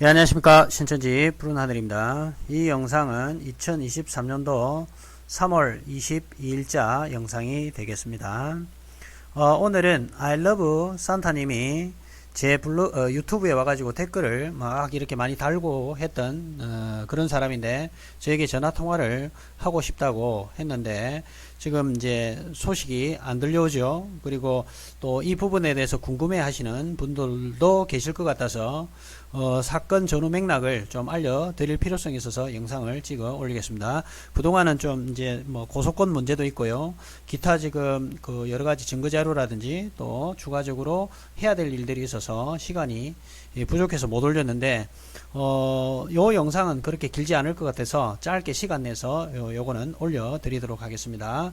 예, 안녕하십니까. 신천지 푸른 하늘입니다. 이 영상은 2023년도 3월 22일자 영상이 되겠습니다. 어, 오늘은 love 산타님이 제 블로, 어, 유튜브에 와가지고 댓글을 막 이렇게 많이 달고 했던 어, 그런 사람인데 저에게 전화 통화를 하고 싶다고 했는데 지금 이제 소식이 안 들려오죠. 그리고 또 이 부분에 대해서 궁금해 하시는 분들도 계실 것 같아서 어, 사건 전후 맥락을 좀 알려드릴 필요성이 있어서 영상을 찍어 올리겠습니다. 그동안은 좀 이제 뭐 고소권 문제도 있고요. 기타 지금 그 여러 가지 증거 자료라든지 또 추가적으로 해야 될 일들이 있어서 시간이 예, 부족해서 못 올렸는데 어, 요 영상은 그렇게 길지 않을 것 같아서 짧게 시간 내서 요, 요거는 올려드리도록 하겠습니다.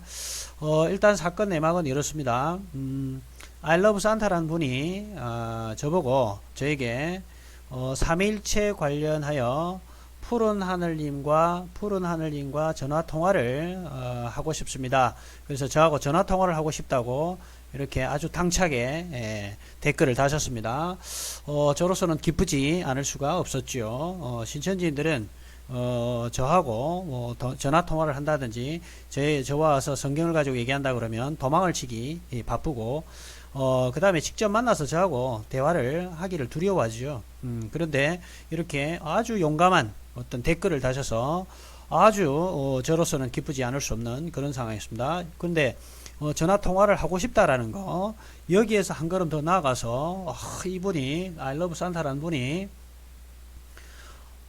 어, 일단 사건 내막은 이렇습니다. 음, love 산타라는 분이 아, 저보고 저에게 어, 3일체 관련하여 푸른 하늘님과 푸른 하늘님과 전화 통화를 어, 하고 싶습니다. 그래서 저하고 전화 통화를 하고 싶다고 이렇게 아주 당차게 예, 댓글을 다셨습니다. 어, 저로서는 기쁘지 않을 수가 없었죠. 어, 신천지인들은 어, 저하고 뭐 더- 전화 통화를 한다든지 제 저와 와서 성경을 가지고 얘기한다 그러면 도망을 치기 예, 바쁘고 어, 그 다음에 직접 만나서 저하고 대화를 하기를 두려워하죠. 음, 그런데 이렇게 아주 용감한 어떤 댓글을 다셔서 아주 어, 저로서는 기쁘지 않을 수 없는 그런 상황이었습니다. 근데 어, 전화 통화를 하고 싶다라는 거 여기에서 한 걸음 더 나아가서 아, 이분이 love 산타라는 분이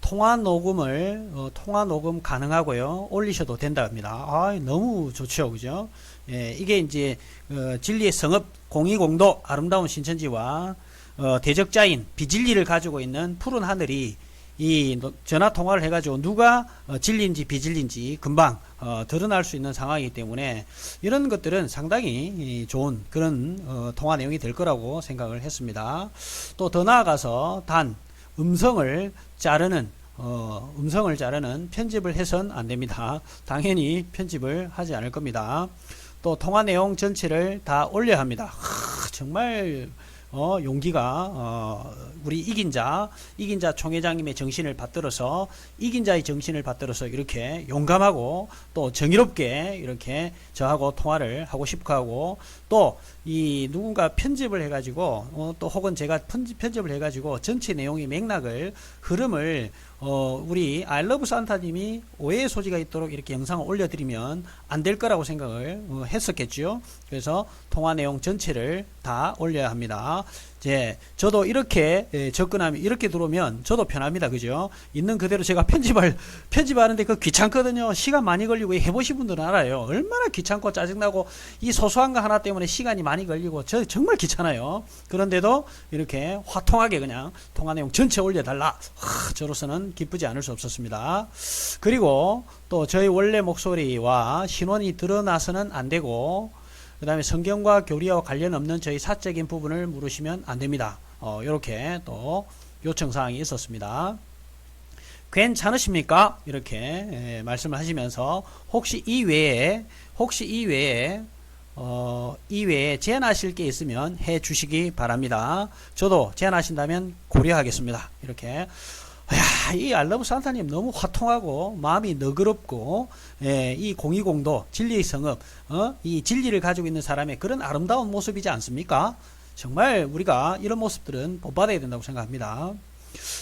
통화 녹음을 어, 통화 녹음 가능하고요 올리셔도 된답니다. 아 너무 좋죠, 그죠? 예, 이게 이제 어, 진리의 성읍 공의공도 아름다운 신천지와 어, 대적자인 비진리를 가지고 있는 푸른 하늘이 이 노- 전화 통화를 해가지고 누가 어, 진리인지 비진리인지 금방 어, 드러날 수 있는 상황이기 때문에 이런 것들은 상당히 이, 좋은 그런 어, 통화 내용이 될 거라고 생각을 했습니다. 또 더 나아가서 단 음성을 자르는 어, 음성을 자르는 편집을 해선 안 됩니다. 당연히 편집을 하지 않을 겁니다. 또 통화 내용 전체를 다 올려야 합니다. 하, 정말 어, 용기가 어, 우리 이긴 자 이긴 자 총회장님의 정신을 받들어서 이긴 자의 정신을 받들어서 이렇게 용감하고 또 정의롭게 이렇게 저하고 통화를 하고 싶고 하고 또 이 누군가 편집을 해가지고 어, 또 혹은 제가 편집, 편집을 해가지고 전체 내용의 맥락을 흐름을 어, 우리 알러브 산타님이 오해의 소지가 있도록 이렇게 영상을 올려드리면 안 될 거라고 생각을 어, 했었겠죠. 그래서 통화 내용 전체를 다 올려야 합니다. 제 저도 이렇게 예, 접근하면 이렇게 들어오면 저도 편합니다. 그죠? 있는 그대로 제가 편집을 편집하는데 그 귀찮거든요. 시간 많이 걸리고 해보신 분들은 알아요. 얼마나 귀찮고 짜증나고 이 소소한 거 하나 때문에 시간이 많이 걸리고 저 정말 귀찮아요. 그런데도 이렇게 화통하게 그냥 통화 내용 전체 올려달라. 하, 저로서는 기쁘지 않을 수 없었습니다. 그리고 또 저희 원래 목소리와 신원이 드러나서는 안 되고 그 다음에 성경과 교리와 관련 없는 저희 사적인 부분을 물으시면 안 됩니다. 어, 이렇게 또 요청사항이 있었습니다. 괜찮으십니까? 이렇게 예, 말씀을 하시면서 혹시 이 외에 혹시 이 외에 어, 이 외에 제안하실 게 있으면 해 주시기 바랍니다. 저도 제안하신다면 고려하겠습니다. 이렇게 야, 이 알러브 산타님 너무 화통하고 마음이 너그럽고 예, 이 공의공도 진리의 성읍 어? 이 진리를 가지고 있는 사람의 그런 아름다운 모습이지 않습니까? 정말 우리가 이런 모습들은 본받아야 된다고 생각합니다.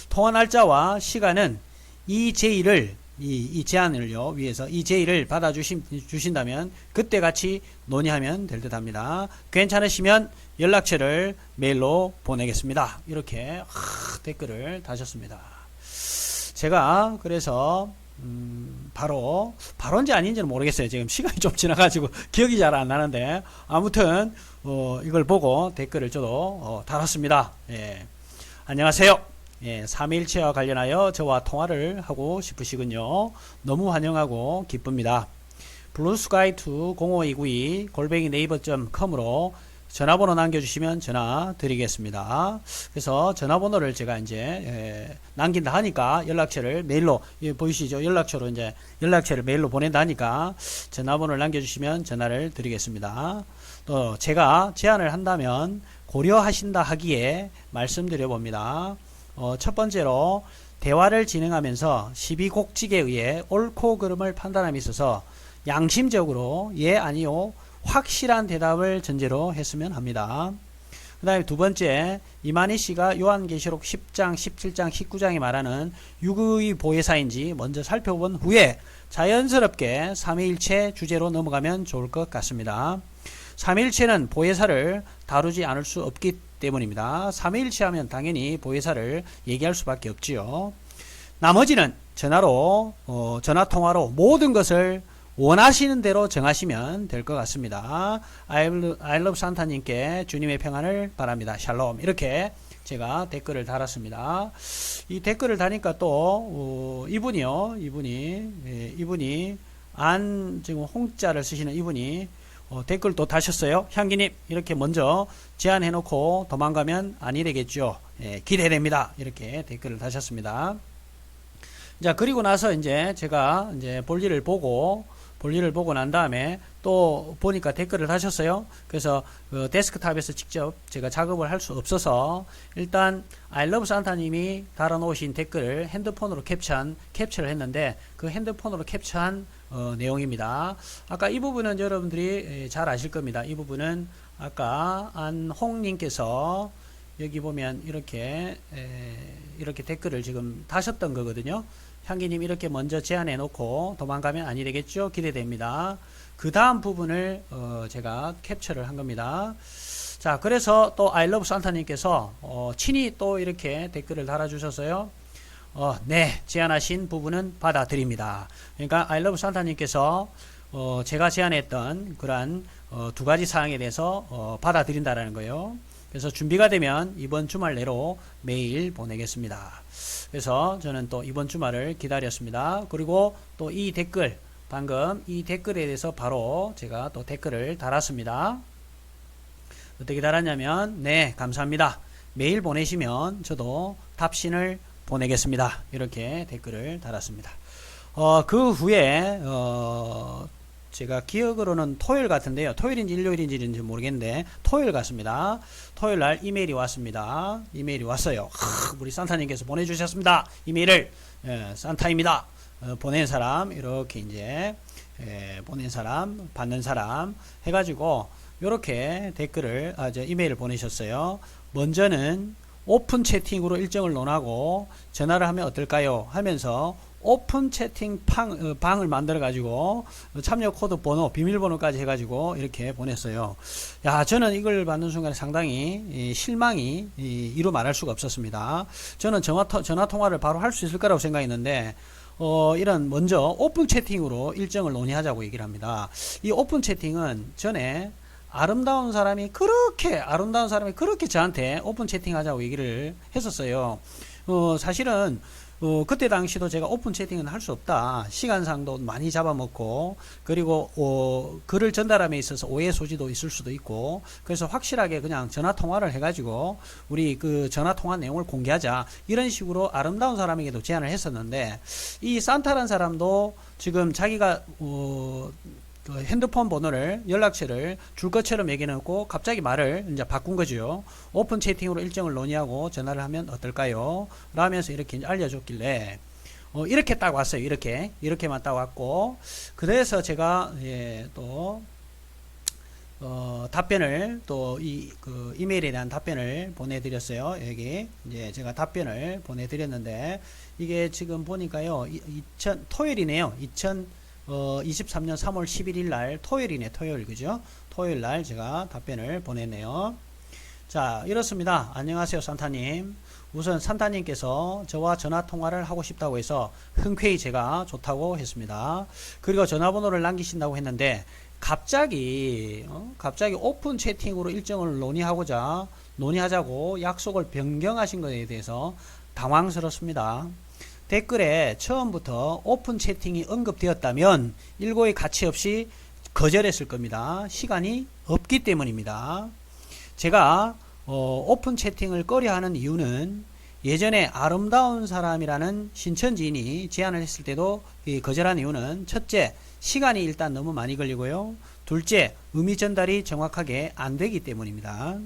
통화 날짜와 시간은 이 제의를 이, 이 제안을요 위해서 이 제의를 받아 주신 주신다면 그때 같이 논의하면 될 듯합니다. 괜찮으시면 연락처를 메일로 보내겠습니다. 이렇게 하, 댓글을 다셨습니다. 제가 그래서 음, 바로 바로인지 아닌지는 모르겠어요. 지금 시간이 좀 지나가지고 기억이 잘 안 나는데 아무튼 어, 이걸 보고 댓글을 저도 어, 달았습니다. 예. 안녕하세요. 예, 3일체와 관련하여 저와 통화를 하고 싶으시군요. 너무 환영하고 기쁩니다. 블루스카이2 0529 골뱅이 네이버.com으로 전화번호 남겨주시면 전화 드리겠습니다. 그래서 전화번호를 제가 이제 예, 남긴다 하니까 연락처를 메일로 예, 보이시죠? 연락처로 이제 연락처를 메일로 보낸다 하니까 전화번호를 남겨주시면 전화를 드리겠습니다. 또 제가 제안을 한다면 고려하신다 하기에 말씀드려 봅니다. 어, 첫 번째로 대화를 진행하면서 시비곡직에 의해 옳고 그름을 판단함에 있어서 양심적으로 예 아니요 확실한 대답을 전제로 했으면 합니다. 그 다음에 두 번째 이만희 씨가 요한계시록 10장, 17장, 19장에 말하는 육의 보혜사인지 먼저 살펴본 후에 자연스럽게 삼위일체 주제로 넘어가면 좋을 것 같습니다. 삼위일체는 보혜사를 다루지 않을 수 없기 때문입니다. 삼위일체 하면 당연히 보혜사를 얘기할 수밖에 없지요. 나머지는 전화로 어, 전화 통화로 모든 것을 원하시는 대로 정하시면 될 것 같습니다. 아이러브 산타님께 주님의 평안을 바랍니다. 샬롬 이렇게 제가 댓글을 달았습니다. 이 댓글을 다니까 또 어, 이분이요, 이분이 예, 이분이 안 지금 홍자를 쓰시는 이분이 어, 댓글 또 다셨어요. 향기님 이렇게 먼저 제안해놓고 도망가면 아니 되겠죠. 예, 기대됩니다. 이렇게 댓글을 다셨습니다. 자 그리고 나서 이제 제가 이제 볼일을 보고 볼일을 보고 난 다음에 또 보니까 댓글을 하셨어요. 그래서 그 데스크탑에서 직접 제가 작업을 할 수 없어서 일단 아이러브 산타님이 달아놓으신 댓글을 핸드폰으로 캡처한 캡처를 했는데 그 핸드폰으로 캡처한 어, 내용입니다. 아까 이 부분은 여러분들이 잘 아실 겁니다. 이 부분은 아까 안홍님께서 여기 보면 이렇게 에, 이렇게 댓글을 지금 다셨던 거거든요. 향기님 이렇게 먼저 제안해 놓고 도망가면 아니 되겠죠? 기대됩니다. 그 다음 부분을 어 제가 캡처를 한 겁니다. 자, 그래서 또 아이러브 산타님께서 어 친히 또 이렇게 댓글을 달아주셨어요. 어, 네, 제안하신 부분은 받아들입니다. 그러니까 아이러브 산타님께서 어 제가 제안했던 그러한 어 두 가지 사항에 대해서 어 받아들인다라는 거예요. 그래서 준비가 되면 이번 주말 내로 메일 보내겠습니다. 그래서 저는 또 이번 주말을 기다렸습니다. 그리고 또 이 댓글, 방금 이 댓글에 대해서 바로 제가 또 댓글을 달았습니다. 어떻게 달았냐면, 네, 감사합니다. 메일 보내시면 저도 답신을 보내겠습니다. 이렇게 댓글을 달았습니다. 어, 그 후에, 어, 제가 기억으로는 토요일 같은데요. 토요일인지 일요일인지 모르겠는데 토요일 같습니다. 토요일 날 이메일이 왔습니다. 이메일이 왔어요. 하, 우리 산타님께서 보내주셨습니다. 이메일을 예, 산타입니다. 어, 보낸 사람 이렇게 이제 예, 보낸 사람 받는 사람 해가지고 이렇게 댓글을 아, 저 이메일을 보내셨어요. 먼저는 오픈 채팅으로 일정을 논하고 전화를 하면 어떨까요? 하면서 오픈 채팅 방, 어, 방을 만들어 가지고 참여 코드 번호 비밀번호까지 해 가지고 이렇게 보냈어요. 야 저는 이걸 받는 순간에 상당히 실망이 이루 말할 수가 없었습니다. 저는 전화, 전화 통화를 바로 할 수 있을 거라고 생각했는데 어, 이런 먼저 오픈 채팅으로 일정을 논의하자고 얘기를 합니다. 이 오픈 채팅은 전에 아름다운 사람이 그렇게 아름다운 사람이 그렇게 저한테 오픈 채팅하자고 얘기를 했었어요. 어, 사실은 어, 그때 당시도 제가 오픈 채팅은 할 수 없다. 시간상도 많이 잡아먹고, 그리고, 어, 글을 전달함에 있어서 오해 소지도 있을 수도 있고, 그래서 확실하게 그냥 전화 통화를 해가지고, 우리 그 전화 통화 내용을 공개하자. 이런 식으로 아름다운 사람에게도 제안을 했었는데, 이 산타란 사람도 지금 자기가, 어, 그 핸드폰 번호를 연락처를 줄 것처럼 얘기해놓고 갑자기 말을 이제 바꾼 거죠. 오픈 채팅으로 일정을 논의하고 전화를 하면 어떨까요? 라면서 이렇게 알려줬길래 어, 이렇게 딱 왔어요. 이렇게 이렇게만 딱 왔고 그래서 제가 예, 또 어, 답변을 또 이 그 이메일에 대한 답변을 보내드렸어요. 여기 이제 제가 답변을 보내드렸는데 이게 지금 보니까요. 2000 토요일이네요. 2000 어, 23년 3월 11일 날 토요일이네 토요일. 그죠? 토요일 날 제가 답변을 보냈네요. 자 이렇습니다. 안녕하세요 산타님. 우선 산타님께서 저와 전화 통화를 하고 싶다고 해서 흔쾌히 제가 좋다고 했습니다. 그리고 전화번호를 남기신다고 했는데 갑자기 어? 갑자기 오픈 채팅으로 일정을 논의하고자 논의하자고 약속을 변경하신 것에 대해서 당황스럽습니다 댓글에 처음부터 오픈 채팅이 언급되었다면 일고의 가치 없이 거절했을 겁니다. 시간이 없기 때문입니다. 제가 어, 오픈 채팅을 꺼려하는 이유는 예전에 아름다운 사람이라는 신천지인이 제안을 했을 때도 거절한 이유는 첫째 시간이 일단 너무 많이 걸리고요. 둘째 의미 전달이 정확하게 안 되기 때문입니다.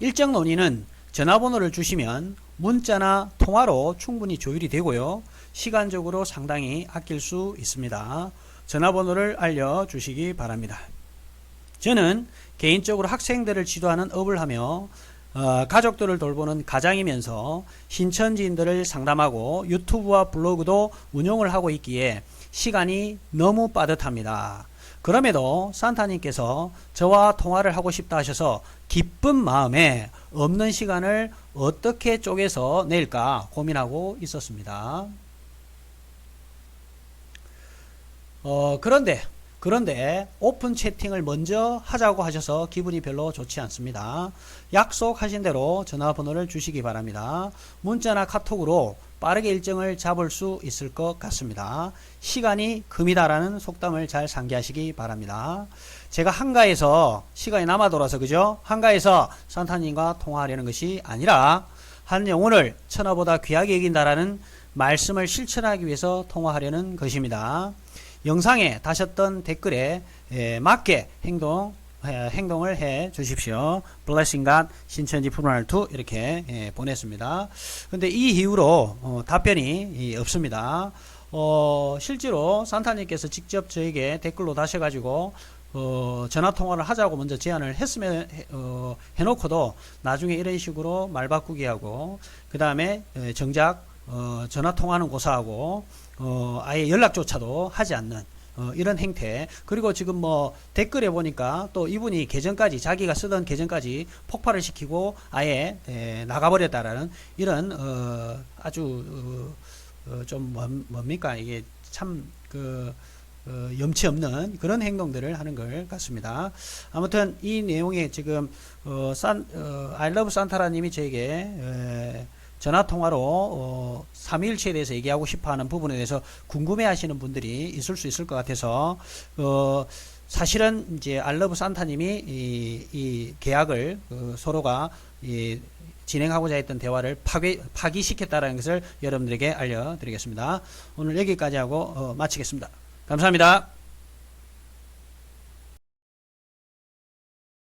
일정 논의는 전화번호를 주시면 문자나 통화로 충분히 조율이 되고요. 시간적으로 상당히 아낄 수 있습니다. 전화번호를 알려주시기 바랍니다. 저는 개인적으로 학생들을 지도하는 업을 하며 어, 가족들을 돌보는 가장이면서 신천지인들을 상담하고 유튜브와 블로그도 운영을 하고 있기에 시간이 너무 빠듯합니다. 그럼에도 산타님께서 저와 통화를 하고 싶다 하셔서 기쁜 마음에 없는 시간을 어떻게 쪼개서 낼까 고민하고 있었습니다. 어, 그런데, 그런데 오픈 채팅을 먼저 하자고 하셔서 기분이 별로 좋지 않습니다. 약속하신 대로 전화번호를 주시기 바랍니다. 문자나 카톡으로 빠르게 일정을 잡을 수 있을 것 같습니다. 시간이 금이다라는 속담을 잘 상기하시기 바랍니다. 제가 한가해서 시간이 남아 돌아서 그죠? 한가해서 산타님과 통화하려는 것이 아니라 한 영혼을 천하보다 귀하게 여긴다라는 말씀을 실천하기 위해서 통화하려는 것입니다. 영상에 다셨던 댓글에 에, 맞게 행동 에, 행동을 해 주십시오. Blessing God 신천지 프로날 2 이렇게 예, 보냈습니다. 근데 이 이후로 어, 답변이 이, 없습니다. 어, 실제로 산타님께서 직접 저에게 댓글로 다셔가지고 어, 전화 통화를 하자고 먼저 제안을 했으면 해, 어, 해놓고도 나중에 이런 식으로 말 바꾸기 하고 그 다음에 정작 어, 전화 통화는 고사하고 어, 아예 연락조차도 하지 않는 어, 이런 행태 그리고 지금 뭐 댓글에 보니까 또 이분이 계정까지 자기가 쓰던 계정까지 폭발을 시키고 아예 에, 나가버렸다라는 이런 어, 아주 어, 어, 좀 뭡, 뭡니까 이게 참그 어, 염치 없는 그런 행동들을 하는 걸 같습니다. 아무튼 이 내용에 지금 어, 산, 어, I love 산타라님이 저에게 에, 전화 통화로 어, 삼위일체에 대해서 얘기하고 싶어하는 부분에 대해서 궁금해하시는 분들이 있을 수 있을 것 같아서 어, 사실은 이제 알러브 산타님이 이, 이 계약을 어, 서로가 이, 진행하고자 했던 대화를 파괴, 파기시켰다는 것을 여러분들에게 알려드리겠습니다. 오늘 여기까지 하고 어, 마치겠습니다. 감사합니다.